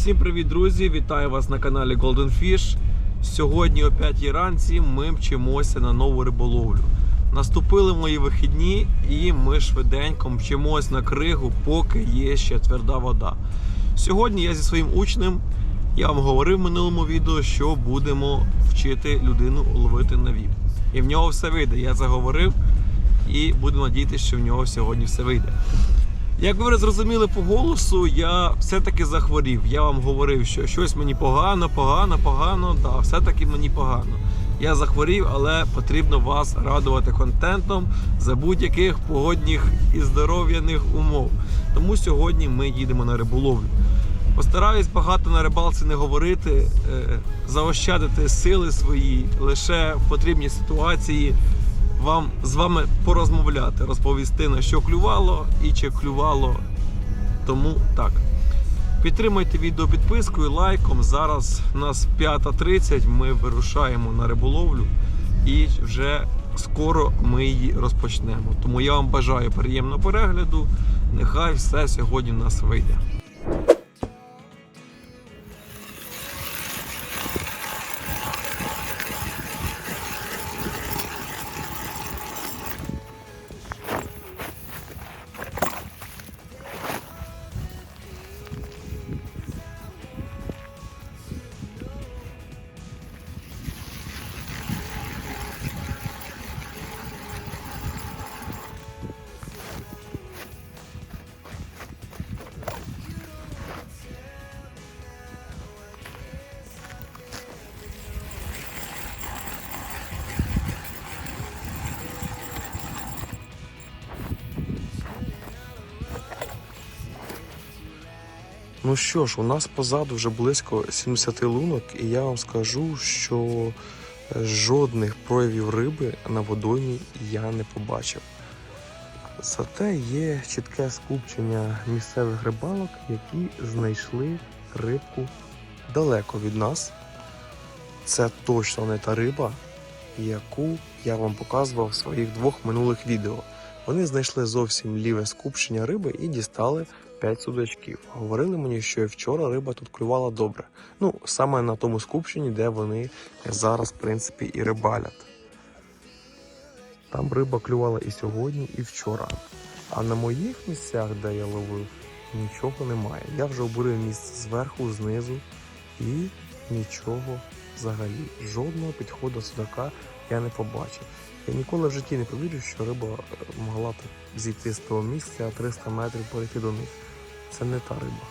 Всім привіт, друзі! Вітаю вас на каналі Golden Fish. Сьогодні о 5 ранці ми мчимося на нову риболовлю. Наступили мої вихідні, і ми швиденько мчимось на кригу, поки є ще тверда вода. Сьогодні я зі своїм учнем, я вам говорив в минулому відео, що будемо вчити людину ловити на віп. І в нього все вийде. Я це говорив, і буду надіятися, що в нього сьогодні все вийде. Як ви зрозуміли по голосу, я все-таки захворів. Я вам говорив, що щось мені погано, погано, погано. Да, все-таки мені погано. Я захворів, але потрібно вас радувати контентом за будь-яких погодних і здоров'яних умов. Тому сьогодні ми їдемо на риболовлю. Постараюсь багато на рибалці не говорити, е, заощадити сили свої лише в потрібній ситуації вам з вами порозмовляти, розповісти на що клювало і чи клювало. Тому так. Підтримайте відео підпискою, лайком. Зараз у нас 5.30, ми вирушаємо на риболовлю і вже скоро ми її розпочнемо. Тому я вам бажаю приємного перегляду. Нехай все сьогодні в нас вийде. Ну що ж, у нас позаду вже близько 70 лунок, і я вам скажу, що е, жодних проявів риби на водоймі я не побачив. Зате є чітке скупчення місцевих рибалок, які знайшли рибку далеко від нас. Це точно не та риба, яку я вам показував в своїх двох минулих відео. Вони знайшли зовсім ліве скупчення риби і дістали 5 судачків. Говорили мені, що вчора риба тут клювала добре. Ну, саме на тому скупченні, де вони зараз, в принципі, і рибалять. Там риба клювала і сьогодні, і вчора. А на моїх місцях, де я ловив, нічого немає. Я вже обурив місце зверху, знизу і нічого взагалі. Жодного підходу судака я не побачив. Я ніколи в житті не повірю, що риба могла зійти з того місця, 300 метрів перейти до них. Це не та риба.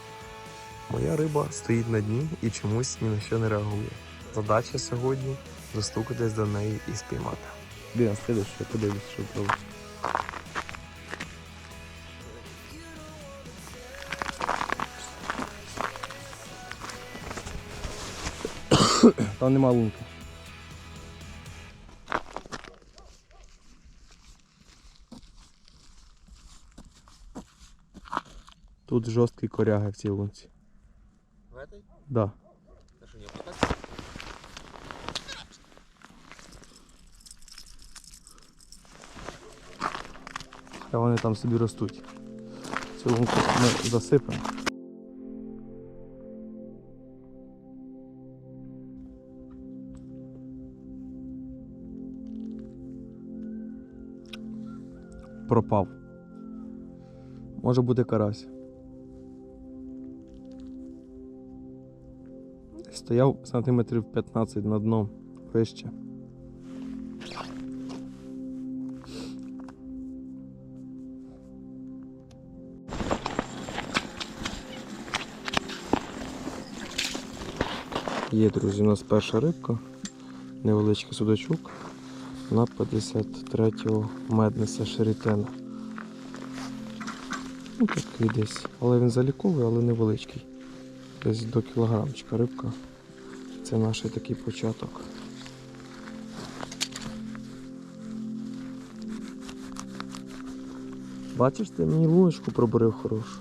Моя риба стоїть на дні і чомусь ні на що не реагує. Задача сьогодні достукатись до неї і спіймати. Слідиш, я подивлюсь, що робиш. Там нема лунки. Тут жорсткий коряга в цій лунці. В этой? Да. А вони там собі ростуть. Цю лунку ми засипемо. Пропав. Може бути карась. Стояв сантиметрів 15 на дно вище. Є, друзі, у нас перша рибка, невеличкий судачок на 53-го меднеса шерітена. Ну, такий десь. Але він заліковий, але невеличкий. Десь до кілограмчика рибка. Це наш такий початок. Бачиш, ти мені луночку пробурив хорошу.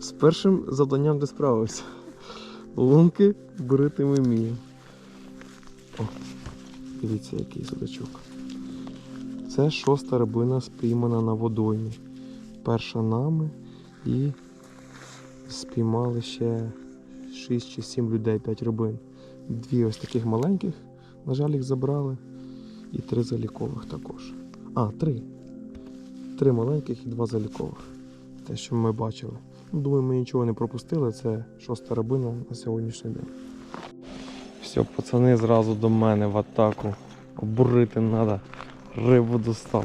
З першим завданням ти справився. Лунки бурити ми вміємо. О, дивіться, який судачок. Це шоста рибина спіймана на водоймі. Перша нами і спіймали ще 6 чи 7 людей, 5 рибин. Дві ось таких маленьких, на жаль, їх забрали. І три залікових також. А, три. Три маленьких і два залікових. Те, що ми бачили. Ну, Думаю, ми нічого не пропустили. Це шоста рибина на сьогоднішній день. Все, пацани зразу до мене в атаку. Обурити треба. Рибу достав.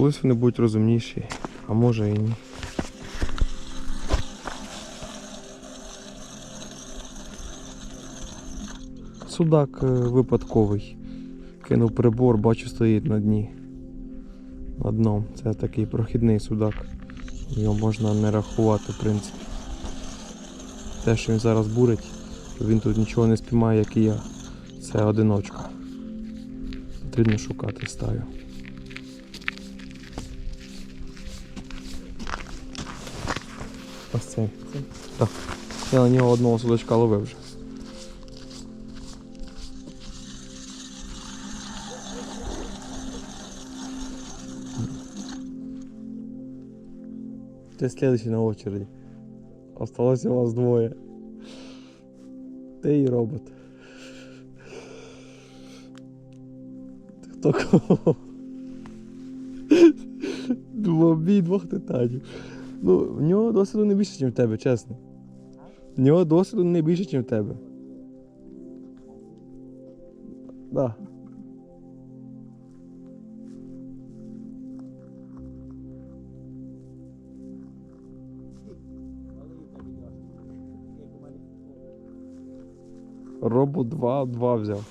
Колись вони будуть розумніші, а може і ні. Судак е, випадковий. Кинув прибор, бачу, стоїть на дні. На дном. Це такий прохідний судак. Його можна не рахувати, в принципі. Те, що він зараз бурить, він тут нічого не спіймає, як і я. Це одиночка. Потрібно шукати стаю. Цей. Так. Я на нього одного судочка ловив вже. Ты следующий на очереди. Осталось у вас двое. Ты и робот. Хто кого? Два бій двох титанів. Ну, в нього досвіду не більше, ніж в тебе, чесно. В нього досвіду не більше, ніж в тебе. Да. Робу 2, 2 взяв.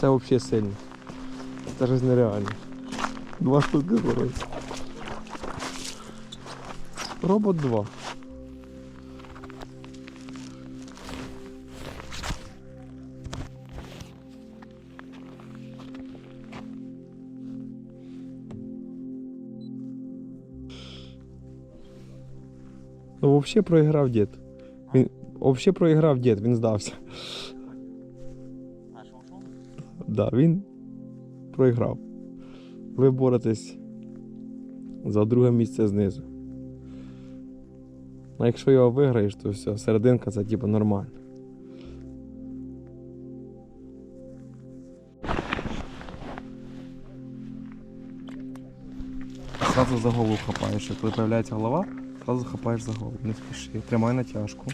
Це взагалі сильно. Це ж нереально. Два штуки зараз. Робот 2. Ну, взагалі проіграв дід. Він взагалі проіграв дід, він здався. А що, що? Да, він проіграв. Ви боретесь за друге місце знизу. А якщо його виграєш, то все, серединка це типу нормально. Сразу за голову хапаєш. Коли з'являється голова, сразу хапаєш за голову. Не спіши. Тримай натяжку.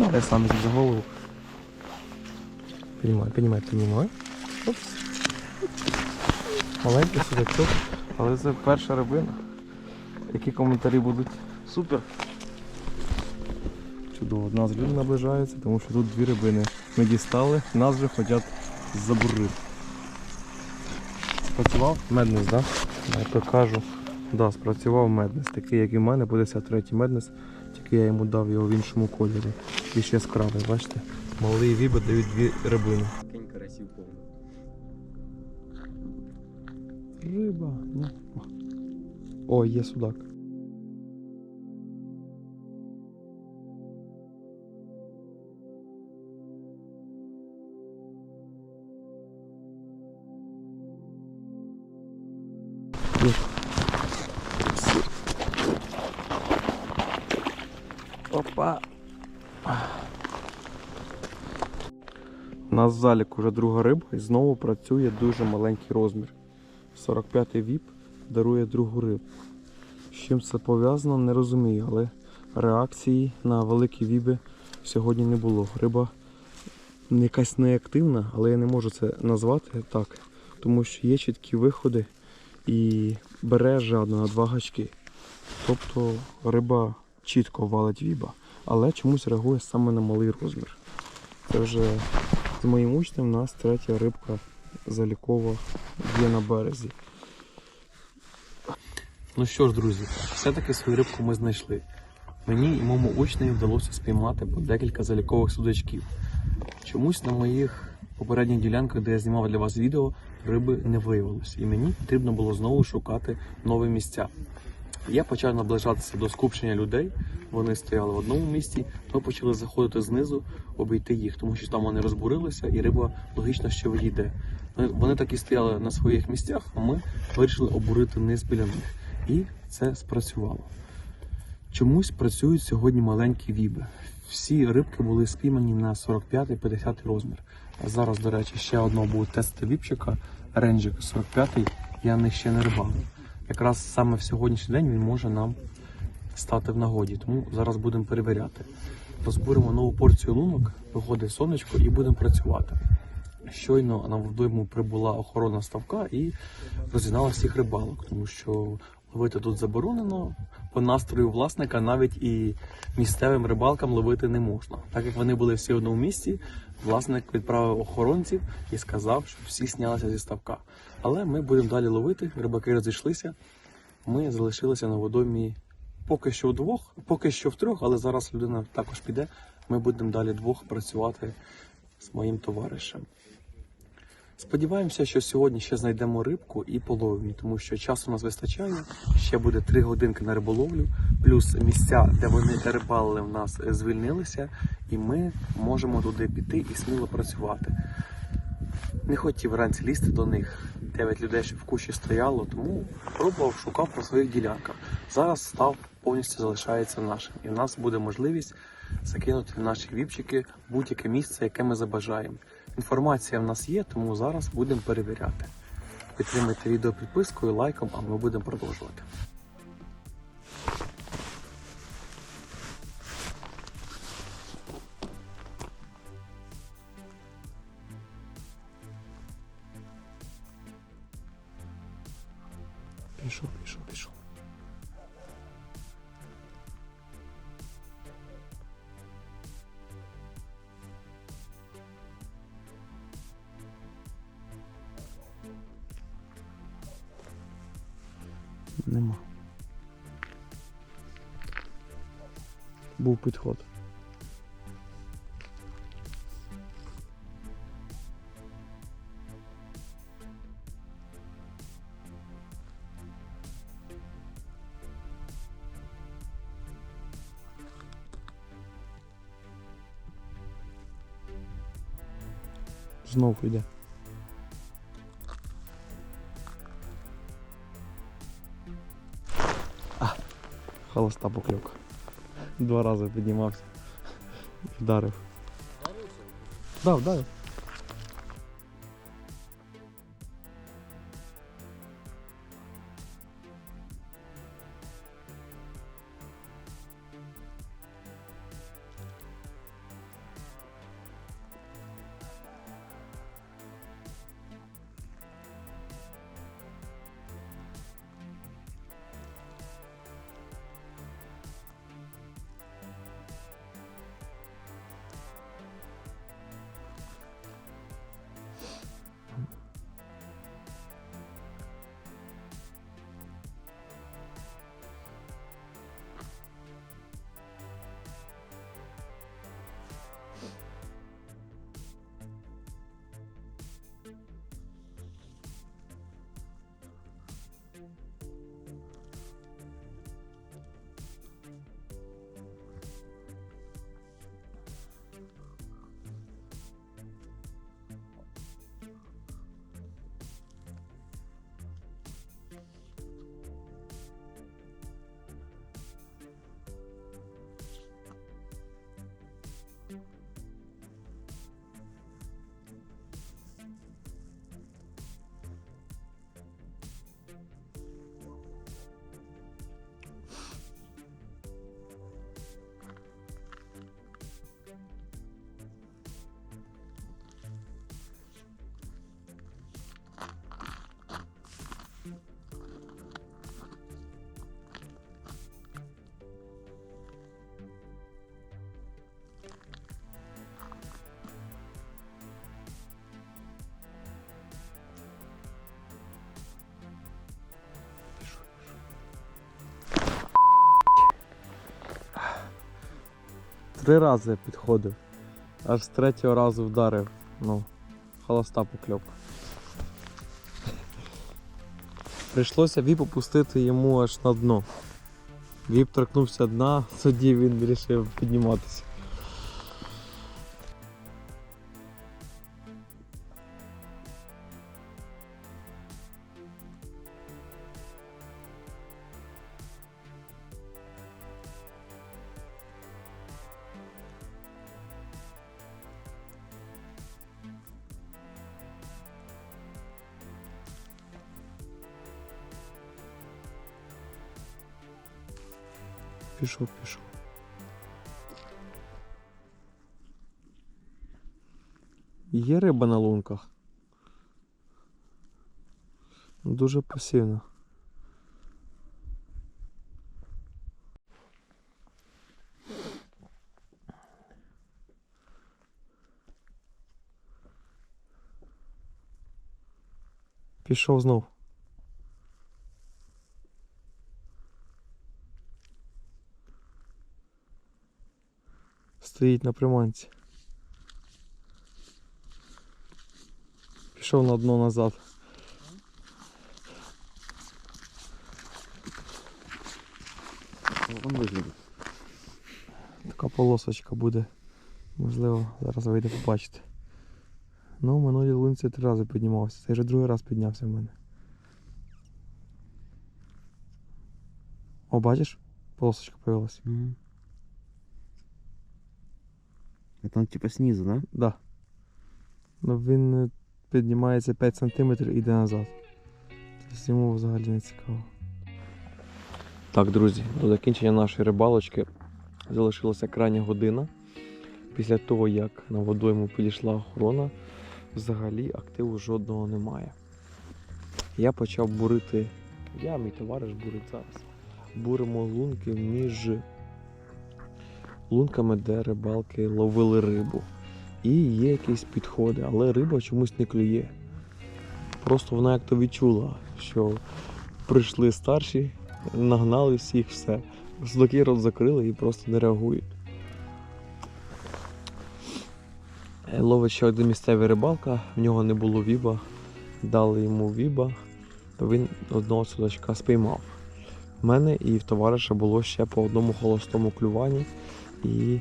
Ну, я сам за голову. Піднімай, піднімай, піднімай. Опс. Маленький судачок, але це перша рибина. Які коментарі будуть? Супер. Чудово, нас люди наближаються, тому що тут дві рибини. Ми дістали, нас вже хочуть забурити. Спрацював меднес, так? Да? Я покажу. Да, спрацював меднес, такий, як і в мене, 53 меднес, тільки я йому дав його в іншому кольорі. Більш яскравий, бачите? Малий віби дають дві рибини. Кинь карасів повно. Риба. Ну. О, є судак. Опа. Нас в заліку вже друга риба і знову працює дуже маленький розмір. 45-й віп дарує другу рибу. З чим це пов'язано, не розумію, але реакції на великі віби сьогодні не було. Риба якась неактивна, але я не можу це назвати так, тому що є чіткі виходи і бере жадно на два гачки. Тобто риба чітко валить віба, але чомусь реагує саме на малий розмір. Це вже з моїм учнем у нас третя рибка залікова є на березі. Ну що ж, друзі, все-таки свою рибку ми знайшли. Мені і моєму учневі вдалося спіймати по декілька залікових судачків. Чомусь на моїх попередніх ділянках, де я знімав для вас відео, риби не виявилось. І мені потрібно було знову шукати нові місця. Я почав наближатися до скупчення людей. Вони стояли в одному місці. Ми почали заходити знизу, обійти їх, тому що там вони розбурилися, і риба логічно, що відійде. Вони- Вони так і стояли на своїх місцях, а ми вирішили обурити низ біля них. І це спрацювало. Чомусь працюють сьогодні маленькі віби. Всі рибки були спіймані на 45-50 розмір. А зараз, до речі, ще одного буду тестити віпчика, ренджик 45-й, я них ще не рибалив. Якраз саме в сьогоднішній день він може нам стати в нагоді, тому зараз будемо перевіряти. Розбуримо нову порцію лунок, виходить сонечко і будемо працювати. Щойно на водойму прибула охорона ставка і розігнала всіх рибалок, тому що ловити тут заборонено. По настрою власника навіть і місцевим рибалкам ловити не можна. Так як вони були всі в одному місці, власник відправив охоронців і сказав, щоб всі знялися зі ставка. Але ми будемо далі ловити, рибаки розійшлися. Ми залишилися на водоймі поки що вдвох, поки що втрьох, але зараз людина також піде. Ми будемо далі двох працювати з моїм товаришем. Сподіваємося, що сьогодні ще знайдемо рибку і половимо, тому що часу у нас вистачає. Ще буде 3 годинки на риболовлю, плюс місця, де вони рибалили, в нас звільнилися, і ми можемо туди піти і сміло працювати. Не хотів вранці лізти до них. Дев'ять людей ще в кучі стояло, тому пробував, шукав по своїх ділянках. Зараз став повністю залишається нашим, і в нас буде можливість закинути в наші віпчики будь-яке місце, яке ми забажаємо. Інформація в нас є, тому зараз будемо перевіряти. Підтримайте відео підпискою, лайком, а ми будемо продовжувати. Пішов, пішов, пішов. Нема. Був підход. Знов йде. Холоста покльовка. Два рази піднімався. Вдарив. Да, вдарив. Три рази підходив. Аж з третього разу вдарив. Ну, холоста покльовка. Прийшлося віп опустити йому аж на дно. Віп торкнувся дна, тоді він вирішив підніматися. Риба на лунках. Дуже пасивно. Пішов знов. Стоїть на приманці. Пішов на дно назад. Така полосочка буде. Можливо, зараз вийде побачити. Ну, в минулій лунці три рази піднімався. Це вже другий раз піднявся в мене. О, бачиш? Полосочка появилась. Это он типа снизу, да? Да. Ну він е, піднімається 5 см і йде назад. Тобто йому взагалі не цікаво. Так, друзі, до закінчення нашої рибалочки залишилася крайня година. Після того, як на водойму підійшла охорона, взагалі активу жодного немає. Я почав бурити, я, мій товариш бурить зараз. Буримо лунки між лунками, де рибалки ловили рибу. І є якісь підходи, але риба чомусь не клює. Просто вона як то відчула, що прийшли старші, нагнали всіх, все. Судаки рот закрили і просто не реагують. Е, Ловить ще один місцевий рибалка, в нього не було віба, дали йому віба, то він одного судачка спіймав. В мене і в товариша було ще по одному холостому клюванні. І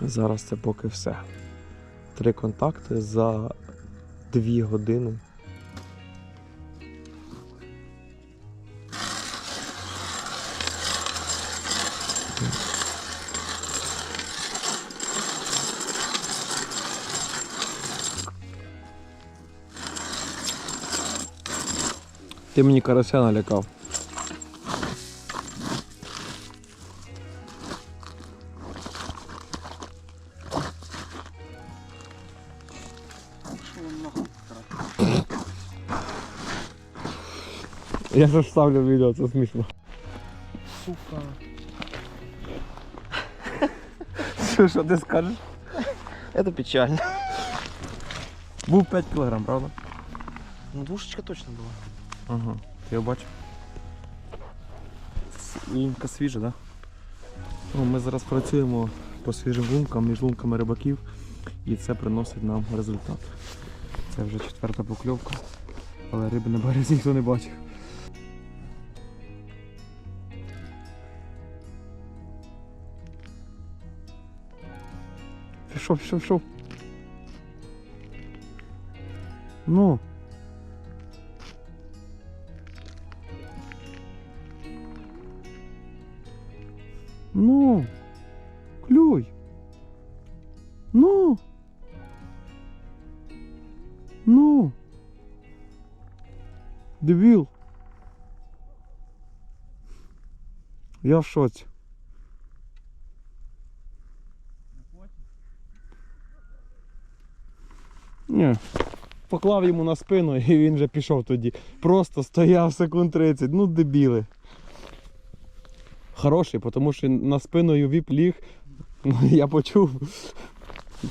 зараз це поки все. Три контакти за дві години. Ти мені карася налякав. Я ж ставлю відео, це смішно. Сука. Що, що ти скажеш? Это печально. Був 5 кг, правда? Ну двушечка точно была. Ага. Ти його бачив? Лунка свіжа, так? Да? Ну, ми зараз працюємо по свіжим лункам, між лунками рибаків, і це приносить нам результат. Це вже четверта покльовка, але риби на березі ніхто не бачив. Пішов, пішов, пішов. Ну. Ну. Клюй. Ну. Ну. Дебіл. Я в шоці. Поклав йому на спину і він вже пішов тоді. Просто стояв секунд 30. Ну, дебіли. Хороший, тому що на спиною віп ліг. Ну, я почув.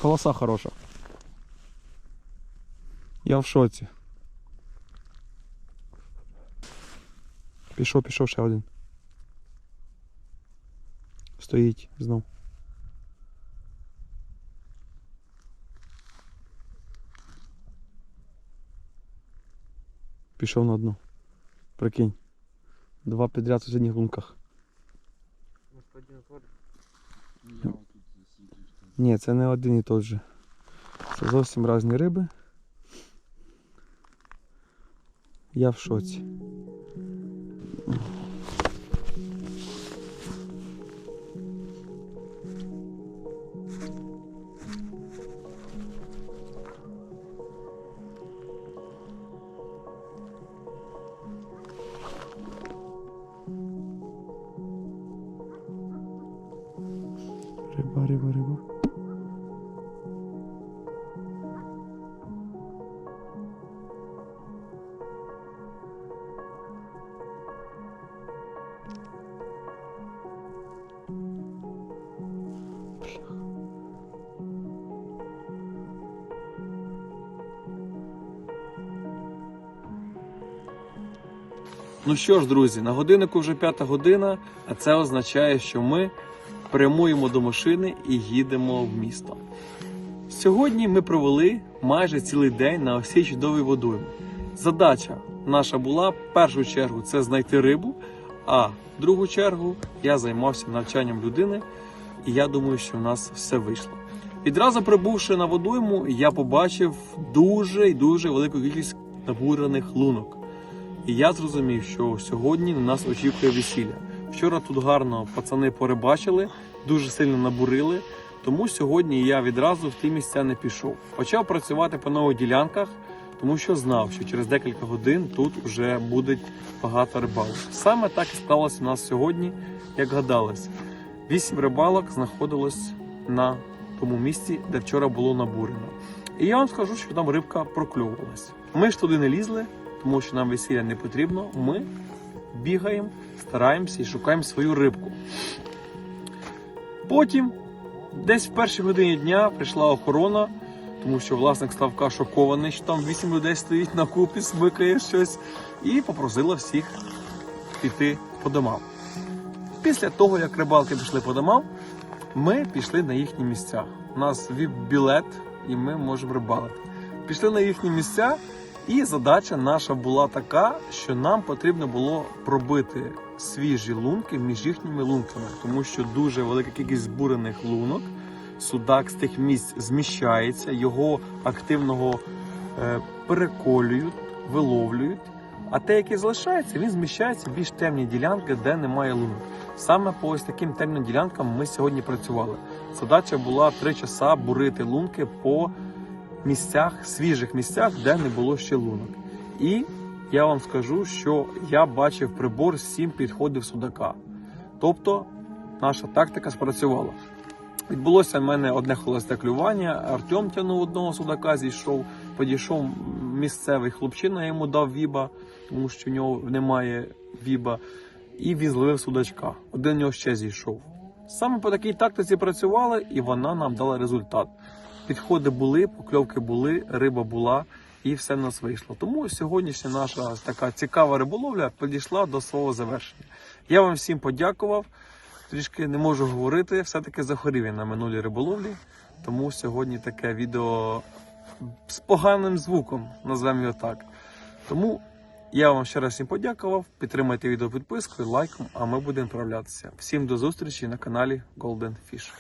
Полоса хороша. Я в шоці. Пішов, пішов ще один. Стоїть знов. Пішов на дно. Прикинь. Два підряд у сусідніх лунках. Ні, це не один і той же. Це зовсім різні риби. Я в шоці. Ну що ж, друзі, на годиннику вже п'ята година, а це означає, що ми прямуємо до машини і їдемо в місто. Сьогодні ми провели майже цілий день на осій чудовій водоймі. Задача наша була в першу чергу це знайти рибу, а в другу чергу я займався навчанням людини, і я думаю, що в нас все вийшло. Відразу прибувши на водойму, я побачив дуже і дуже велику кількість набурених лунок. І я зрозумів, що сьогодні на нас очікує весілля. Вчора тут гарно пацани порибачили, дуже сильно набурили. Тому сьогодні я відразу в ті місця не пішов. Почав працювати по нових ділянках, тому що знав, що через декілька годин тут вже буде багато рибалок. Саме так і сталося у нас сьогодні, як гадалось. Вісім рибалок знаходилось на тому місці, де вчора було набурено. І я вам скажу, що там рибка прокльовувалась. Ми ж туди не лізли, тому що нам весілля не потрібно. Ми бігаємо, стараємося і шукаємо свою рибку. Потім, десь в першій годині дня, прийшла охорона, тому що власник ставка шокований, що там вісім людей стоїть на купі, смикає щось, і попросила всіх піти по домам. Після того, як рибалки пішли по домам, ми пішли на їхні місця. У нас віп білет, і ми можемо рибалити. Пішли на їхні місця, і задача наша була така, що нам потрібно було пробити свіжі лунки між їхніми лунками, тому що дуже велика кількість збурених лунок. Судак з тих місць зміщається, його активного е, переколюють, виловлюють. А те, яке залишається, він зміщається в більш темні ділянки, де немає лунок. Саме по ось таким темним ділянкам ми сьогодні працювали. Задача була три часа бурити лунки по місцях, свіжих місцях, де не було ще лунок. І я вам скажу, що я бачив прибор сім підходів судака. Тобто наша тактика спрацювала. Відбулося в мене одне холосте клювання. Артем тягнув одного судака, зійшов, підійшов місцевий хлопчина, я йому дав віба, тому що в нього немає віба, і він зловив судачка. Один у нього ще зійшов. Саме по такій тактиці працювали, і вона нам дала результат. Підходи були, покльовки були, риба була, і все в нас вийшло. Тому сьогоднішня наша така цікава риболовля підійшла до свого завершення. Я вам всім подякував. Трішки не можу говорити, все-таки захворів я на минулій риболовлі, тому сьогодні таке відео з поганим звуком, назвемо його так. Тому я вам ще раз всім подякував. Підтримайте відео підпискою, лайком, а ми будемо відправлятися. Всім до зустрічі на каналі Golden Fish.